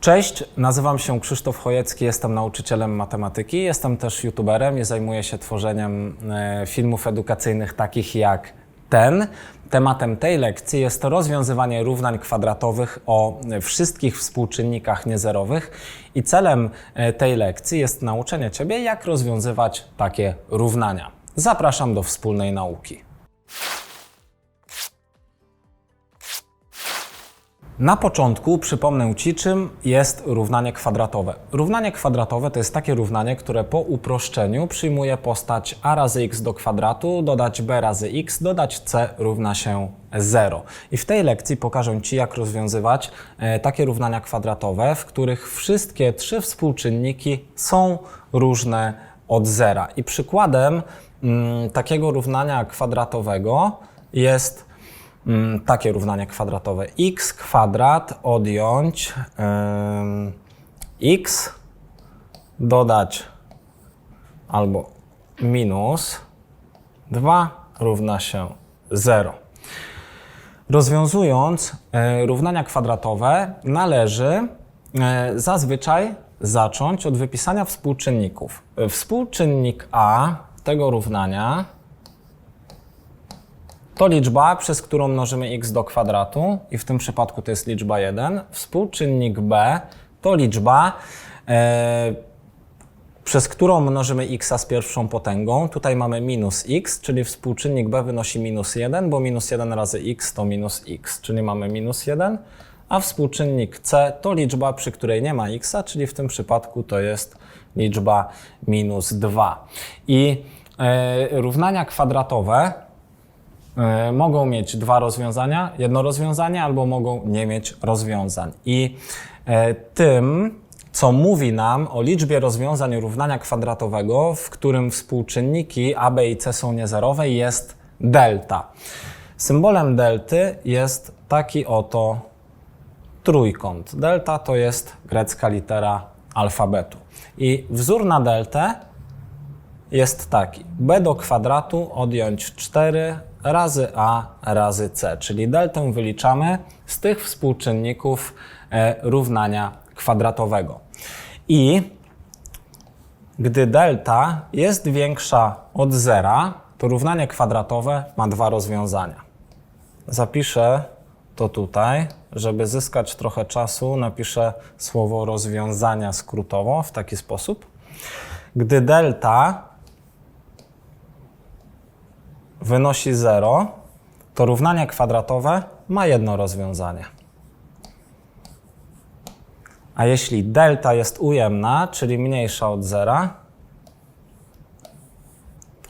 Cześć, nazywam się Krzysztof Chojecki, jestem nauczycielem matematyki, jestem też youtuberem i zajmuję się tworzeniem e, filmów edukacyjnych takich jak ten. Tematem tej lekcji jest rozwiązywanie równań kwadratowych o wszystkich współczynnikach niezerowych i celem e, tej lekcji jest nauczenie Ciebie, jak rozwiązywać takie równania. Zapraszam do wspólnej nauki. Na początku przypomnę Ci, czym jest równanie kwadratowe. Równanie kwadratowe to jest takie równanie, które po uproszczeniu przyjmuje postać a razy x do kwadratu, dodać b razy x, dodać c równa się 0. I w tej lekcji pokażę Ci, jak rozwiązywać e, takie równania kwadratowe, w których wszystkie trzy współczynniki są różne od zera. I przykładem mm, takiego równania kwadratowego jest takie równanie kwadratowe. x kwadrat odjąć x dodać albo minus 2 równa się 0. Rozwiązując e, równania kwadratowe należy e, zazwyczaj zacząć od wypisania współczynników. Współczynnik a tego równania to liczba, przez którą mnożymy x do kwadratu i w tym przypadku to jest liczba 1. Współczynnik b to liczba, e, przez którą mnożymy x z pierwszą potęgą. Tutaj mamy minus x, czyli współczynnik b wynosi minus 1, bo minus 1 razy x to minus x, czyli mamy minus 1. A współczynnik c to liczba, przy której nie ma x, czyli w tym przypadku to jest liczba minus 2. I e, równania kwadratowe mogą mieć dwa rozwiązania, jedno rozwiązanie, albo mogą nie mieć rozwiązań. I e, tym, co mówi nam o liczbie rozwiązań równania kwadratowego, w którym współczynniki a, b i c są niezerowe, jest delta. Symbolem delty jest taki oto trójkąt. Delta to jest grecka litera alfabetu. I wzór na deltę jest taki. b do kwadratu odjąć 4 razy a razy c, czyli deltę wyliczamy z tych współczynników e, równania kwadratowego. I gdy delta jest większa od zera, to równanie kwadratowe ma dwa rozwiązania. Zapiszę to tutaj, żeby zyskać trochę czasu, napiszę słowo rozwiązania skrótowo w taki sposób. Gdy delta wynosi 0, to równanie kwadratowe ma jedno rozwiązanie. A jeśli delta jest ujemna, czyli mniejsza od zera,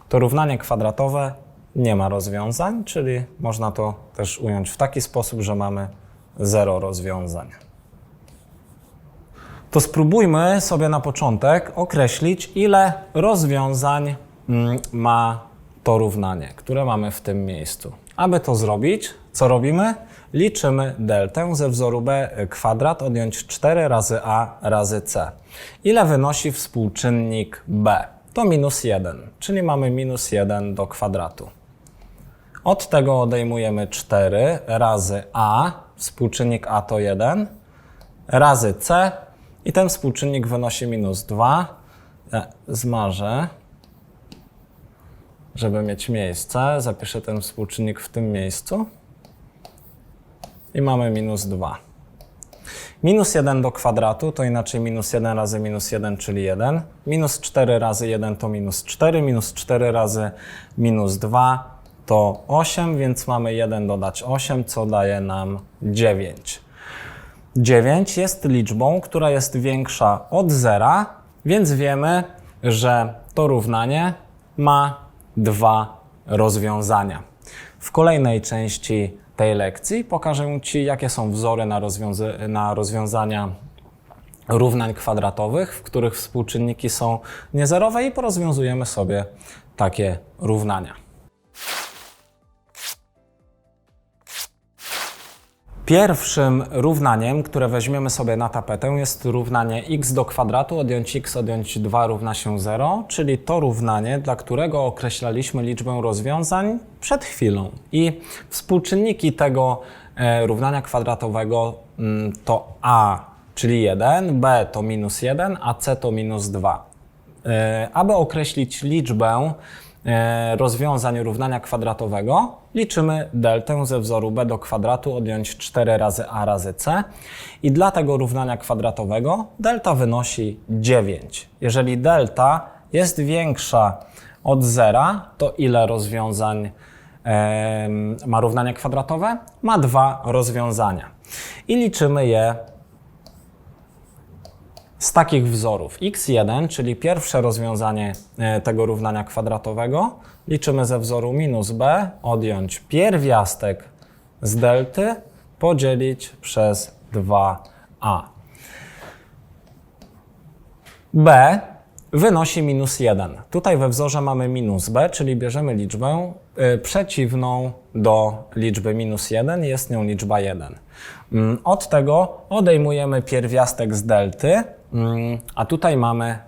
to równanie kwadratowe nie ma rozwiązań, czyli można to też ująć w taki sposób, że mamy zero rozwiązań. To spróbujmy sobie na początek określić, ile rozwiązań mm, ma to równanie, które mamy w tym miejscu. Aby to zrobić, co robimy? Liczymy deltę ze wzoru b kwadrat odjąć 4 razy a razy c. Ile wynosi współczynnik b? To minus 1, czyli mamy minus 1 do kwadratu. Od tego odejmujemy 4 razy a, współczynnik a to 1, razy c i ten współczynnik wynosi minus 2. Ja zmarzę żeby mieć miejsce, zapiszę ten współczynnik w tym miejscu i mamy minus 2. Minus 1 do kwadratu to inaczej minus 1 razy minus 1, czyli 1. Minus 4 razy 1 to minus 4. Minus 4 razy minus 2 to 8, więc mamy 1 dodać 8, co daje nam 9. 9 jest liczbą, która jest większa od 0, więc wiemy, że to równanie ma dwa rozwiązania. W kolejnej części tej lekcji pokażę Ci, jakie są wzory na, rozwiąza na rozwiązania równań kwadratowych, w których współczynniki są niezerowe i porozwiązujemy sobie takie równania. Pierwszym równaniem, które weźmiemy sobie na tapetę jest równanie x do kwadratu odjąć x odjąć 2 równa się 0, czyli to równanie, dla którego określaliśmy liczbę rozwiązań przed chwilą. I współczynniki tego e, równania kwadratowego mm, to a, czyli 1, b to minus 1, a c to minus 2. E, Aby określić liczbę e, rozwiązań równania kwadratowego, liczymy deltę ze wzoru b do kwadratu odjąć 4 razy a razy c i dla tego równania kwadratowego delta wynosi 9. Jeżeli delta jest większa od zera, to ile rozwiązań ma równanie kwadratowe? Ma dwa rozwiązania. I liczymy je z takich wzorów. x1, czyli pierwsze rozwiązanie e, tego równania kwadratowego, liczymy ze wzoru minus b, odjąć pierwiastek z delty, podzielić przez 2a. b wynosi minus 1. Tutaj we wzorze mamy minus b, czyli bierzemy liczbę y, przeciwną do liczby minus 1, jest nią liczba 1. Mm, Od tego odejmujemy pierwiastek z delty, mm, a tutaj mamy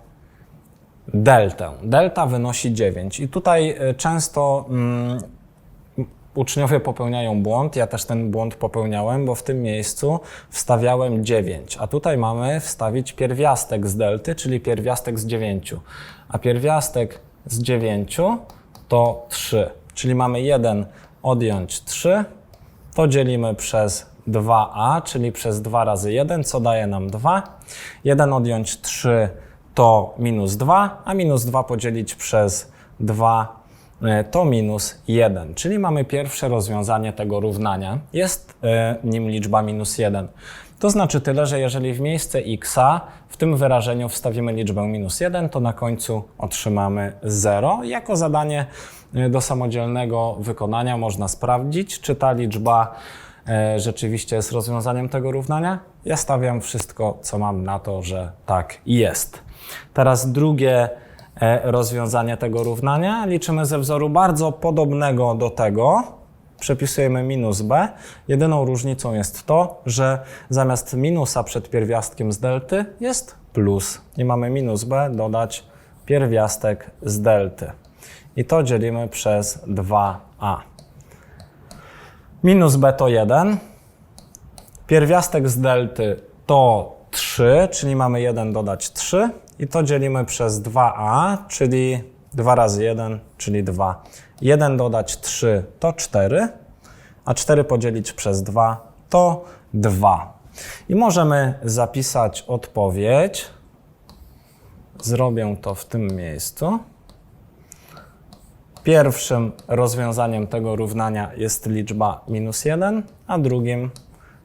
deltę. Delta wynosi 9. I tutaj y, często mm, uczniowie popełniają błąd, ja też ten błąd popełniałem, bo w tym miejscu wstawiałem 9, a tutaj mamy wstawić pierwiastek z delty, czyli pierwiastek z 9. A pierwiastek z 9 to 3, czyli mamy 1 odjąć 3, to dzielimy przez 2a, czyli przez 2 razy 1, co daje nam 2. 1 odjąć 3 to minus 2, a minus 2 podzielić przez 2 e, to minus 1, czyli mamy pierwsze rozwiązanie tego równania. Jest e, nim liczba minus 1. To znaczy tyle, że jeżeli w miejsce x w tym wyrażeniu wstawimy liczbę minus 1, to na końcu otrzymamy 0. Jako zadanie e, do samodzielnego wykonania można sprawdzić, czy ta liczba e, rzeczywiście jest rozwiązaniem tego równania. Ja stawiam wszystko, co mam na to, że tak jest. Teraz drugie e, rozwiązanie tego równania liczymy ze wzoru bardzo podobnego do tego. Przepisujemy minus b. Jedyną różnicą jest to, że zamiast minusa przed pierwiastkiem z delty jest plus. I mamy minus b dodać pierwiastek z delty. I to dzielimy przez 2a. Minus b to 1. Pierwiastek z delty to 3, czyli mamy 1 dodać 3 i to dzielimy przez 2a, czyli 2 razy 1, czyli 2. 1 dodać 3 to 4, a 4 podzielić przez 2 to 2. I możemy zapisać odpowiedź. Zrobię to w tym miejscu. Pierwszym rozwiązaniem tego równania jest liczba minus 1, a drugim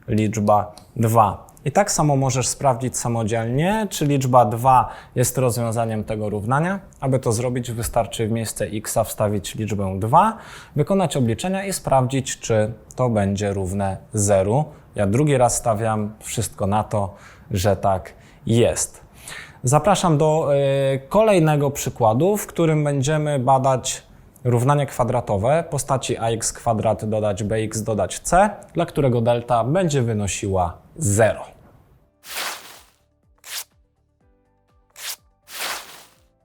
liczba 2. I tak samo możesz sprawdzić samodzielnie, czy liczba 2 jest rozwiązaniem tego równania. Aby to zrobić, wystarczy w miejsce x wstawić liczbę 2, wykonać obliczenia i sprawdzić, czy to będzie równe 0. Ja drugi raz stawiam wszystko na to, że tak jest. Zapraszam do y, kolejnego przykładu, w którym będziemy badać równanie kwadratowe postaci ax kwadrat dodać bx dodać c, dla którego delta będzie wynosiła 0.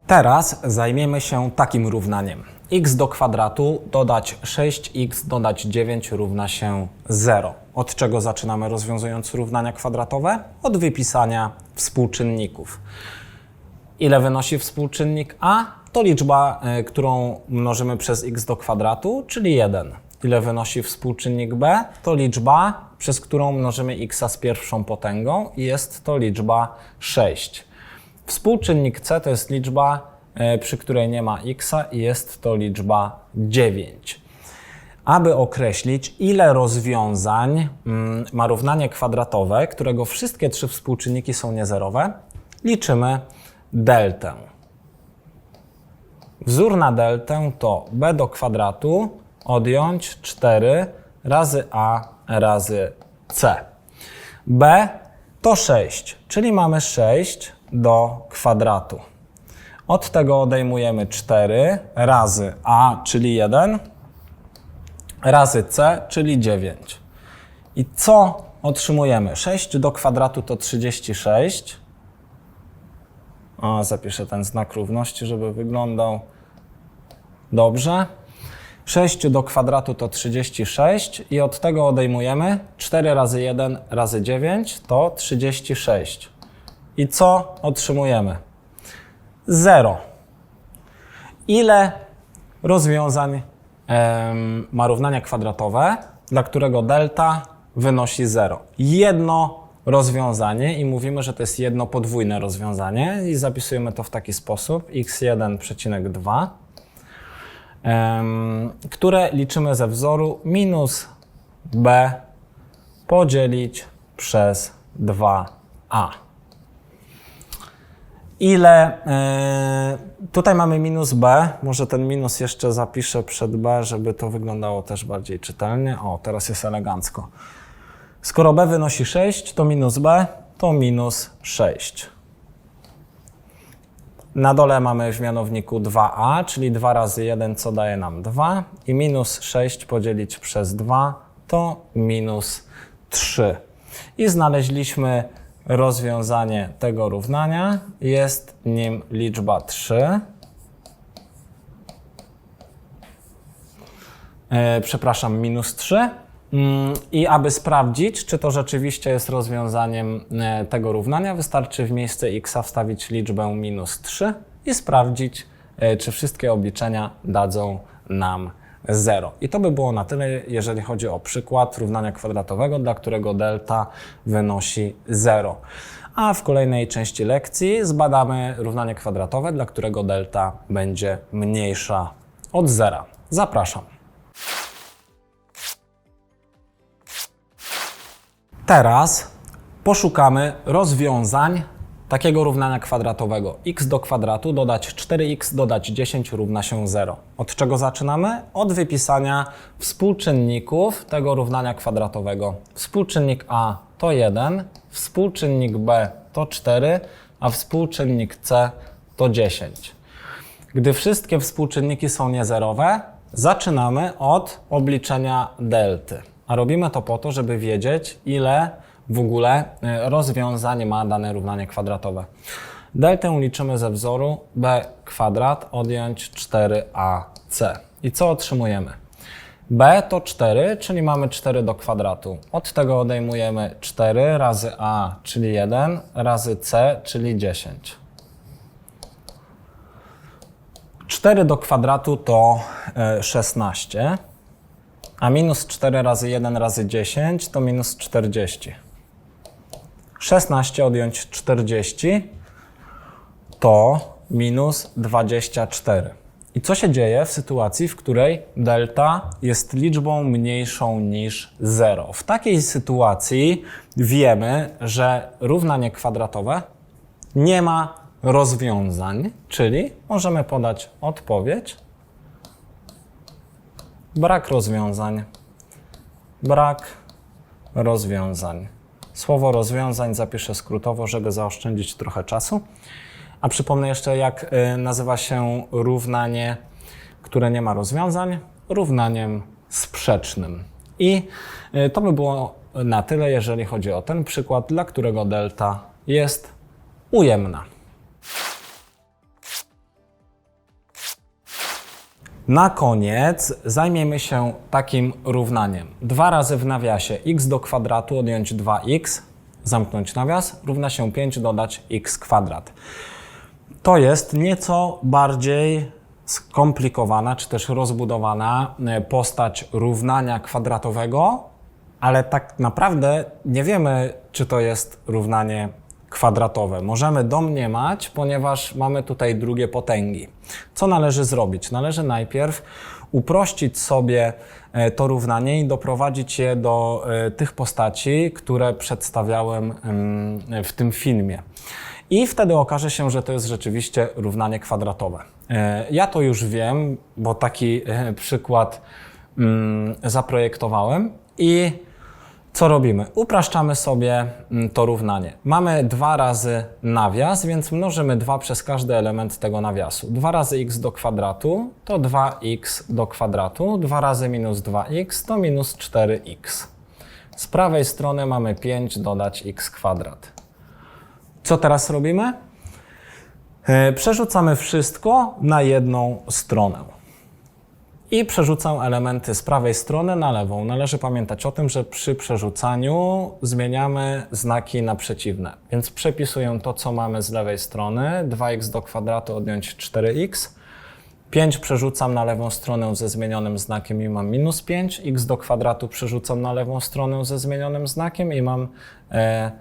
Teraz zajmiemy się takim równaniem. x do kwadratu dodać 6x dodać 9 równa się 0. Od czego zaczynamy rozwiązując równania kwadratowe? Od wypisania współczynników. Ile wynosi współczynnik a? To liczba, y, którą mnożymy przez x do kwadratu, czyli 1. Ile wynosi współczynnik b? To liczba, przez którą mnożymy x z pierwszą potęgą i jest to liczba 6. Współczynnik c to jest liczba, y, przy której nie ma x i jest to liczba 9. Aby określić, ile rozwiązań mm, ma równanie kwadratowe, którego wszystkie trzy współczynniki są niezerowe, liczymy deltę. Wzór na deltę to b do kwadratu odjąć 4 razy a razy c. b to 6, czyli mamy 6 do kwadratu. Od tego odejmujemy 4 razy a, czyli 1, razy c, czyli 9. I co otrzymujemy? 6 do kwadratu to 36. O, zapiszę ten znak równości, żeby wyglądał dobrze. 6 do kwadratu to 36 i od tego odejmujemy 4 razy 1 razy 9 to 36. I co otrzymujemy? 0. Ile rozwiązań em, ma równania kwadratowe, dla którego delta wynosi 0? Jedno rozwiązanie i mówimy, że to jest jedno podwójne rozwiązanie i zapisujemy to w taki sposób x1,2 em, które liczymy ze wzoru minus b podzielić przez 2a. Ile? e, tutaj mamy minus b. Może ten minus jeszcze zapiszę przed b, żeby to wyglądało też bardziej czytelnie. O, teraz jest elegancko. Skoro b wynosi 6, to minus b to minus 6. Na dole mamy w mianowniku 2a, czyli 2 razy 1, co daje nam 2. I minus 6 podzielić przez 2 to minus 3. I znaleźliśmy rozwiązanie tego równania. Jest nim liczba 3. E, przepraszam, minus 3. Mm, I aby sprawdzić, czy to rzeczywiście jest rozwiązaniem e, tego równania, wystarczy w miejsce x wstawić liczbę minus 3 i sprawdzić, e, czy wszystkie obliczenia dadzą nam 0. I to by było na tyle, jeżeli chodzi o przykład równania kwadratowego, dla którego delta wynosi 0. A w kolejnej części lekcji zbadamy równanie kwadratowe, dla którego delta będzie mniejsza od 0. Zapraszam. Teraz poszukamy rozwiązań takiego równania kwadratowego. x do kwadratu dodać 4x dodać 10 równa się 0. Od czego zaczynamy? Od wypisania współczynników tego równania kwadratowego. Współczynnik a to 1, współczynnik b to 4, a współczynnik c to 10. Gdy wszystkie współczynniki są niezerowe, zaczynamy od obliczenia delty. A robimy to po to, żeby wiedzieć, ile w ogóle e, rozwiązań ma dane równanie kwadratowe. Deltę liczymy ze wzoru b kwadrat odjąć 4ac. I co otrzymujemy? b to 4, czyli mamy 4 do kwadratu. Od tego odejmujemy 4 razy a, czyli 1, razy c, czyli 10. 4 do kwadratu to e, 16, a minus 4 razy 1 razy 10 to minus 40. 16 odjąć 40 to minus 24. I co się dzieje w sytuacji, w której delta jest liczbą mniejszą niż 0? W takiej sytuacji wiemy, że równanie kwadratowe nie ma rozwiązań, czyli możemy podać odpowiedź brak rozwiązań. Brak rozwiązań. Słowo rozwiązań zapiszę skrótowo, żeby zaoszczędzić trochę czasu. A przypomnę jeszcze, jak y, nazywa się równanie, które nie ma rozwiązań, równaniem sprzecznym. I y, to by było na tyle, jeżeli chodzi o ten przykład, dla którego delta jest ujemna. Na koniec zajmiemy się takim równaniem. 2 razy w nawiasie x do kwadratu odjąć 2x, zamknąć nawias, równa się 5 dodać x kwadrat. To jest nieco bardziej skomplikowana, czy też rozbudowana e, postać równania kwadratowego, ale tak naprawdę nie wiemy, czy to jest równanie kwadratowe. Możemy domniemać, ponieważ mamy tutaj drugie potęgi. Co należy zrobić? Należy najpierw uprościć sobie e, to równanie i doprowadzić je do e, tych postaci, które przedstawiałem em, w tym filmie. I wtedy okaże się, że to jest rzeczywiście równanie kwadratowe. E, Ja to już wiem, bo taki przykład mm, zaprojektowałem i co robimy? Upraszczamy sobie mm, to równanie. Mamy 2 razy nawias, więc mnożymy 2 przez każdy element tego nawiasu. 2 razy x do kwadratu to 2x do kwadratu. 2 razy minus 2x to minus 4x. Z prawej strony mamy 5 dodać x kwadrat. Co teraz robimy? E, Przerzucamy wszystko na jedną stronę. I przerzucam elementy z prawej strony na lewą. Należy pamiętać o tym, że przy przerzucaniu zmieniamy znaki na przeciwne. Więc przepisuję to, co mamy z lewej strony. 2x do kwadratu odjąć 4x. 5 przerzucam na lewą stronę ze zmienionym znakiem i mam minus 5. x do kwadratu przerzucam na lewą stronę ze zmienionym znakiem i mam e,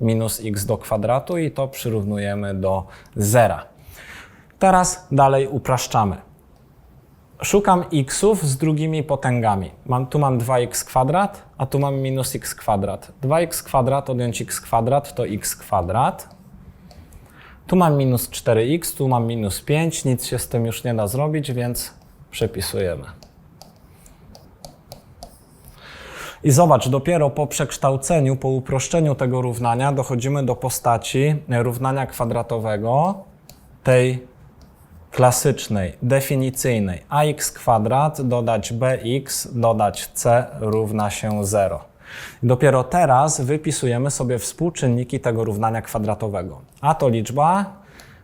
minus x do kwadratu i to przyrównujemy do zera. Teraz dalej upraszczamy. Szukam xów z drugimi potęgami. Mam, tu mam 2x kwadrat, a tu mam minus x kwadrat. 2x kwadrat odjąć x kwadrat to x kwadrat. Tu mam minus 4x, tu mam minus 5, nic się z tym już nie da zrobić, więc przepisujemy. I zobacz, dopiero po przekształceniu, po uproszczeniu tego równania dochodzimy do postaci równania kwadratowego tej klasycznej, definicyjnej. ax kwadrat dodać bx dodać c równa się 0. Dopiero teraz wypisujemy sobie współczynniki tego równania kwadratowego. A to liczba,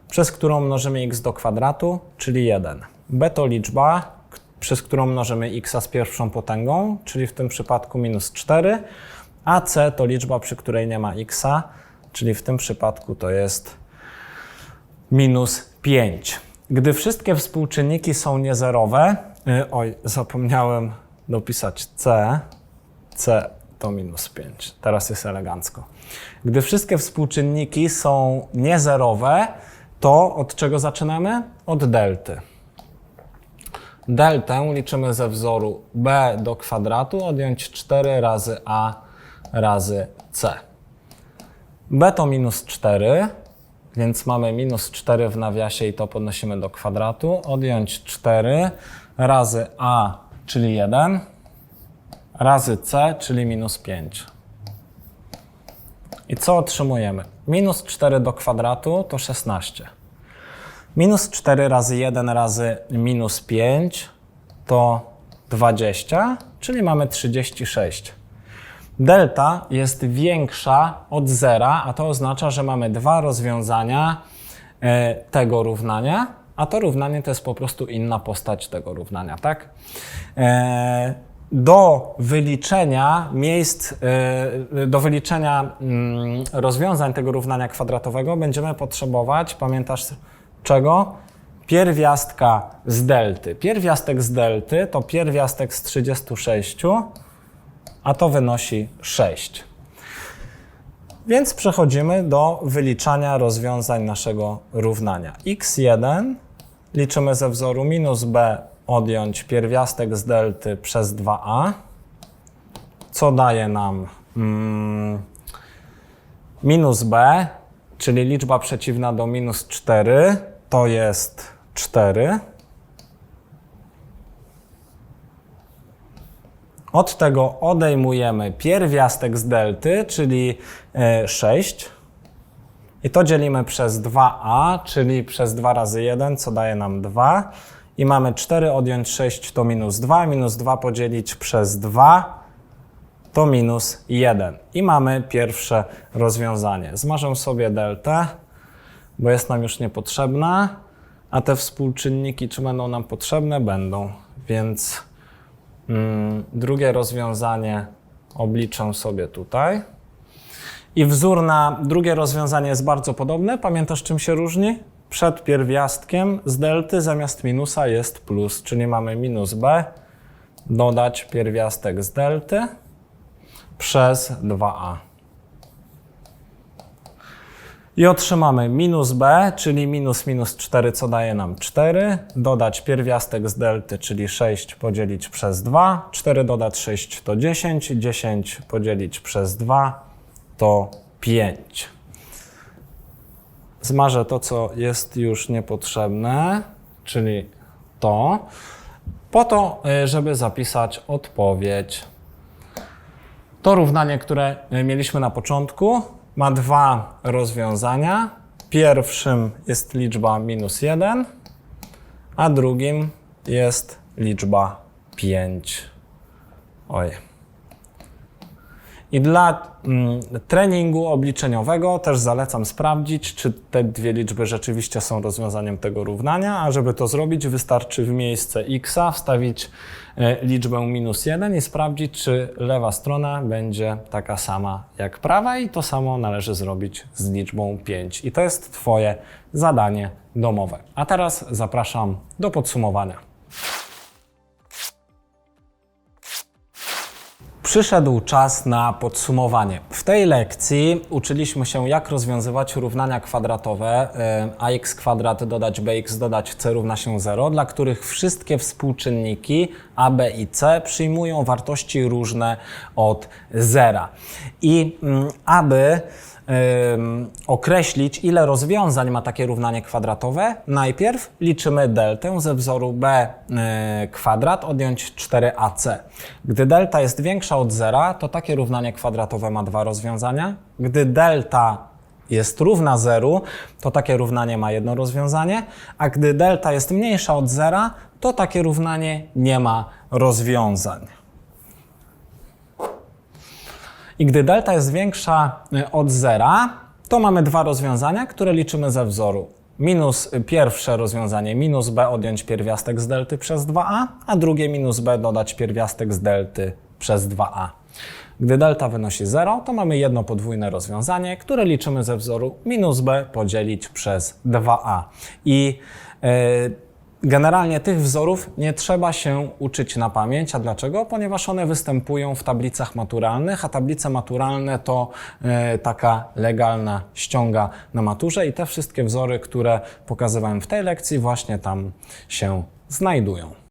przez którą mnożymy x do kwadratu, czyli 1. B to liczba, przez którą mnożymy x z pierwszą potęgą, czyli w tym przypadku minus 4. A c to liczba, przy której nie ma x, czyli w tym przypadku to jest minus 5. Gdy wszystkie współczynniki są niezerowe, y, oj, zapomniałem dopisać c, c to minus 5. Teraz jest elegancko. Gdy wszystkie współczynniki są niezerowe, to od czego zaczynamy? Od delty. Deltę liczymy ze wzoru b do kwadratu, odjąć 4 razy a razy c. b to minus 4, więc mamy minus 4 w nawiasie i to podnosimy do kwadratu. Odjąć 4 razy a, czyli 1, razy c, czyli minus 5. I co otrzymujemy? Minus 4 do kwadratu to 16. Minus 4 razy 1 razy minus 5 to 20, czyli mamy 36. Delta jest większa od zera, a to oznacza, że mamy dwa rozwiązania e, tego równania, a to równanie to jest po prostu inna postać tego równania, tak? E, Do wyliczenia miejsc, e, do wyliczenia mm, rozwiązań tego równania kwadratowego będziemy potrzebować, pamiętasz czego? Pierwiastka z delty. Pierwiastek z delty to pierwiastek z 36, a to wynosi 6. Więc przechodzimy do wyliczania rozwiązań naszego równania. x1 liczymy ze wzoru minus b odjąć pierwiastek z delty przez 2a, co daje nam mm, minus b, czyli liczba przeciwna do minus 4, to jest 4. Od tego odejmujemy pierwiastek z delty, czyli e, 6. I to dzielimy przez 2a, czyli przez 2 razy 1, co daje nam 2. I mamy 4 odjąć 6 to minus 2, minus 2 podzielić przez 2 to minus 1. I mamy pierwsze rozwiązanie. Zmarzę sobie deltę, bo jest nam już niepotrzebna, a te współczynniki, czy będą nam potrzebne? Będą. Więc drugie rozwiązanie obliczę sobie tutaj. I wzór na drugie rozwiązanie jest bardzo podobny. Pamiętasz, czym się różni? Przed pierwiastkiem z delty zamiast minusa jest plus, czyli mamy minus b dodać pierwiastek z delty przez 2a. I otrzymamy minus b, czyli minus minus 4, co daje nam 4, dodać pierwiastek z delty, czyli 6 podzielić przez 2, 4 dodać 6 to 10, 10 podzielić przez 2 to 5. Zmarzę to, co jest już niepotrzebne, czyli to, po to, y, żeby zapisać odpowiedź. To równanie, które y, mieliśmy na początku, ma dwa rozwiązania. Pierwszym jest liczba minus 1, a drugim jest liczba 5. Oj. I dla mm, treningu obliczeniowego też zalecam sprawdzić, czy te dwie liczby rzeczywiście są rozwiązaniem tego równania, a żeby to zrobić, wystarczy w miejsce x wstawić e, liczbę minus 1 i sprawdzić, czy lewa strona będzie taka sama jak prawa i to samo należy zrobić z liczbą 5. I to jest Twoje zadanie domowe. A teraz zapraszam do podsumowania. Przyszedł czas na podsumowanie. W tej lekcji uczyliśmy się, jak rozwiązywać równania kwadratowe y, ax kwadrat dodać bx dodać c równa się 0, dla których wszystkie współczynniki a, b i c przyjmują wartości różne od zera. I mm, aby określić, ile rozwiązań ma takie równanie kwadratowe, najpierw liczymy deltę ze wzoru b y, kwadrat odjąć 4ac. Gdy delta jest większa od zera, to takie równanie kwadratowe ma dwa rozwiązania. Gdy delta jest równa zeru, to takie równanie ma jedno rozwiązanie, a gdy delta jest mniejsza od zera, to takie równanie nie ma rozwiązań. I gdy delta jest większa y, od zera, to mamy dwa rozwiązania, które liczymy ze wzoru. Minus y, pierwsze rozwiązanie, minus b odjąć pierwiastek z delty przez 2a, a drugie minus b dodać pierwiastek z delty przez 2a. Gdy delta wynosi 0, to mamy jedno podwójne rozwiązanie, które liczymy ze wzoru minus b podzielić przez 2a. I yy, Generalnie tych wzorów nie trzeba się uczyć na pamięć. A dlaczego? Ponieważ one występują w tablicach maturalnych, a tablice maturalne to e, taka legalna ściąga na maturze i te wszystkie wzory, które pokazywałem w tej lekcji, właśnie tam się znajdują.